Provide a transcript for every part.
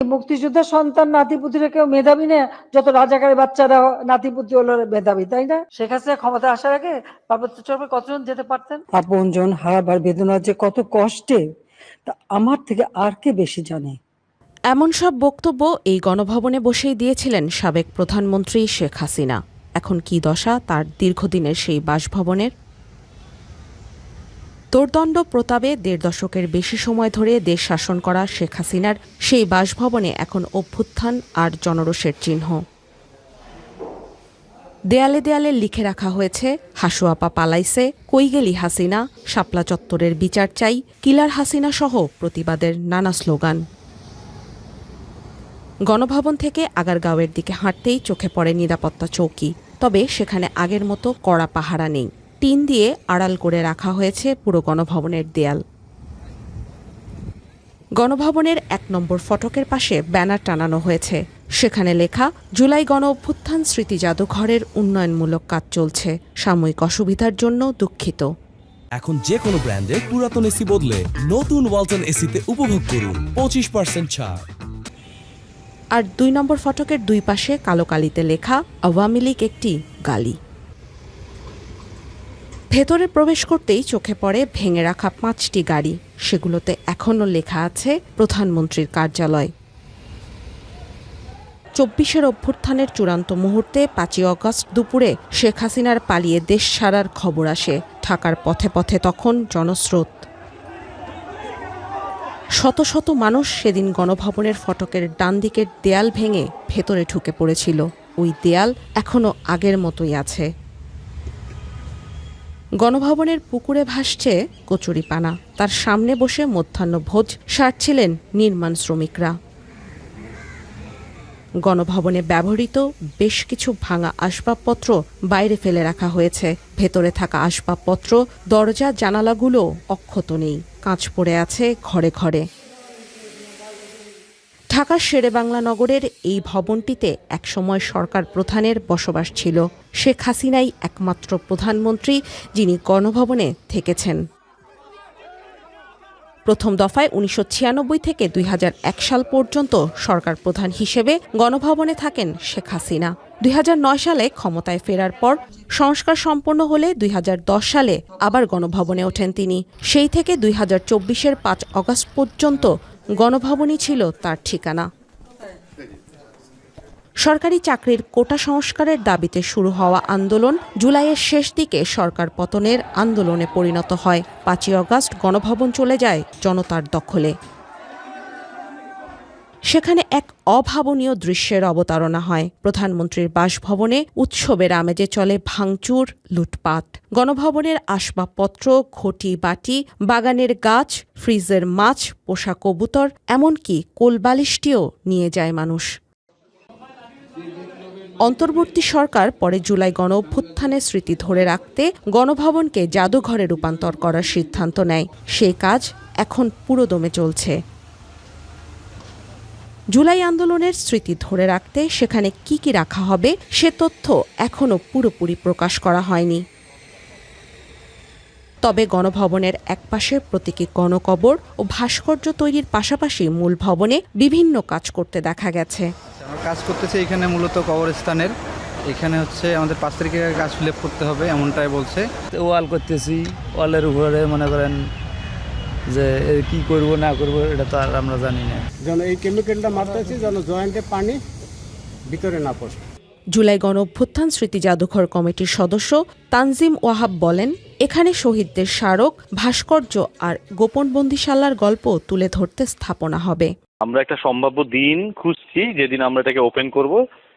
মুক্তিযোদ্ধার সন্তান নাতিপুতিরা কেউ মেধাবী না যত রাজাকারের বাচ্চারা নাতিপুতি হলো মেধাবী তাই না? শেখ হাসিনা ক্ষমতা আসার আগে পার্বত্য চর্মে কতজন যেতে পারতেন? আপনজন হারাবার বেদনা যে কত কষ্টে তা আমার থেকে আর কে বেশি জানে? এমন সব বক্তব্য এই গণভবনে বসেই দিয়েছিলেন সাবেক প্রধানমন্ত্রী শেখ হাসিনা। এখন কি দশা তার দীর্ঘদিনের সেই বাসভবনের? তোরদণ্ড প্রতাপে দেড় দশকের বেশি সময় ধরে দেশ শাসন করা শেখ হাসিনার সেই বাসভবনে এখন অভ্যুত্থান আর জনরোষের চিহ্ন। দেয়ালে দেয়ালে লিখে রাখা হয়েছে, হাসুয়াপা পালাইছে কই গেলি হাসিনা, শাপলা চত্বরের বিচার চাই, কিলার হাসিনা সহ প্রতিবাদের নানা স্লোগান। গণভবন থেকে আগারগাঁওয়ের দিকে হাঁটতেই চোখে পড়ে নিরাপত্তা চৌকি, তবে সেখানে আগের মতো কড়া পাহারা নেই। টিন দিয়ে আড়াল করে রাখা হয়েছে পুরো গণভবনের দেয়াল। গণভবনের এক নম্বর ফটকের পাশে ব্যানার টানানো হয়েছে। সেখানে লেখা জুলাই গণ অভ্যুত্থান স্মৃতি জাদুঘরের উন্নয়নমূলক কাজ চলছে। সাময়িক অসুবিধার জন্য দুঃখিত। এখন যে কোনো ব্র্যান্ডের পুরাতন এসি বদলে নতুন ওয়ালটন এসিতে উপভোগ করুন। পঁচিশ পার্সেন্ট ছাড়। আর দুই নম্বর ফটকের দুই পাশে কালো কালিতে লেখা আওয়ামী লীগ একটি গালি। ভেতরে প্রবেশ করতেই চোখে পড়ে ভেঙে রাখা পাঁচটি গাড়ি। সেগুলোতে এখনও লেখা আছে প্রধানমন্ত্রীর কার্যালয়। চব্বিশের অভ্যুত্থানের চূড়ান্ত মুহূর্তে পাঁচই অগস্ট দুপুরে শেখ হাসিনার পালিয়ে দেশ ছাড়ার খবর আসে ঢাকার পথে পথে তখন জনস্রোত। শত শত মানুষ সেদিন গণভবনের ফটকের ডান দিকের দেয়াল ভেঙে ভেতরে ঢুকে পড়েছিল। ওই দেয়াল এখনও আগের মতোই আছে। গণভবনের পুকুরে ভাসছে কচুরিপানা তার সামনে বসে মধ্যাহ্ন ভোজ সারছিলেন নির্মাণ শ্রমিকরা। গণভবনে ব্যবহৃত বেশ কিছু ভাঙা আসবাবপত্র বাইরে ফেলে রাখা হয়েছে। ভেতরে থাকা আসবাবপত্র, দরজা, জানালাগুলো অক্ষত নেই। কাঁচ পড়ে আছে ঘরে ঘরে। ঢাকার শেরেবাংলা নগরের এই ভবনটিতে একসময় সরকার প্রধানের বসবাস ছিল। শেখ হাসিনাই একমাত্র প্রধানমন্ত্রী যিনি গণভবনে থেকেছেন। প্রথম দফায় উনিশশো ছিয়ানব্বই থেকে দুই হাজার এক সাল পর্যন্ত সরকার প্রধান হিসেবে গণভবনে থাকেন শেখ হাসিনা। দুই হাজার নয় সালে ক্ষমতায় ফেরার পর সংস্কার সম্পন্ন হলে দুই হাজার দশ সালে আবার গণভবনে ওঠেন তিনি। সেই থেকে দুই হাজার চব্বিশের পাঁচ অগস্ট পর্যন্ত গণভবনই ছিল তার ঠিকানা। সরকারি চাকরির কোটা সংস্কারের দাবিতে শুরু হওয়া আন্দোলন জুলাইয়ের শেষ দিকে সরকার পতনের আন্দোলনে পরিণত হয়। পাঁচই অগস্ট গণভবন চলে যায় জনতার দখলে। সেখানে এক অভাবনীয় দৃশ্যের অবতারণা হয়। প্রধানমন্ত্রীর বাসভবনে উৎসবের আমেজে চলে ভাঙচুর, লুটপাট। গণভবনের আসবাবপত্র, ঘটি বাটি, বাগানের গাছ, ফ্রিজের মাছ পোষা কবুতর, এমনকি কোলবালিশটিও নিয়ে যায় মানুষ। অন্তর্বর্তী সরকার পরে জুলাই গণ অভ্যুত্থানের স্মৃতি ধরে রাখতে গণভবনকে জাদুঘরে রূপান্তর করার সিদ্ধান্ত নেয়। সেই কাজ এখন পুরোদমে চলছে। জুলাই আন্দোলনের স্মৃতি ধরে রাখতে সেখানে কি কি রাখা হবে সে তথ্য এখনও পুরোপুরি প্রকাশ করা হয়নি। তবে গণভবনের একপাশে প্রতীকী গণকবর ও ভাস্কর্য তৈরির পাশাপাশি মূল ভবনে বিভিন্ন কাজ করতে দেখা গেছে। আমরা কাজ করতেছি এখানে মূলত কবরস্থানের। এখানে হচ্ছে আমাদের পাঁচ তারিখে কাজ ফিল করতে হবে এমনটাই বলছে। তো ওয়াল করতেছি ওয়ালের উপরে মনে করেন যে কি করব না করব এটা তো আর আমরা জানি না। যেন এই কেমিক্যালটা মারতেছি যেন জয়েন্টে পানি ভিতরে না পড়ে। জুলাই গণ অভ্যুত্থান স্মৃতি জাদুঘর কমিটির সদস্য তানজিম ওয়াহাব বলেন এখানে শহীদদের স্মারক ভাস্কর্য আর গোপন বন্দিশালার গল্প তুলে ধরতে স্থাপনা হবে। আমরা একটা সম্ভাব্য দিন খুঁজছি যেদিন আমরা এটাকে ওপেন করব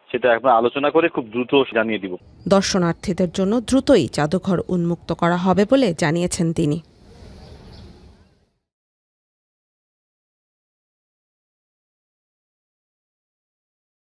সেটা এখন আলোচনা করে খুব দ্রুত জানিয়ে দিব। দর্শনার্থীদের জন্য দ্রুতই জাদুঘর উন্মুক্ত করা হবে বলে জানিয়েছেন তিনি।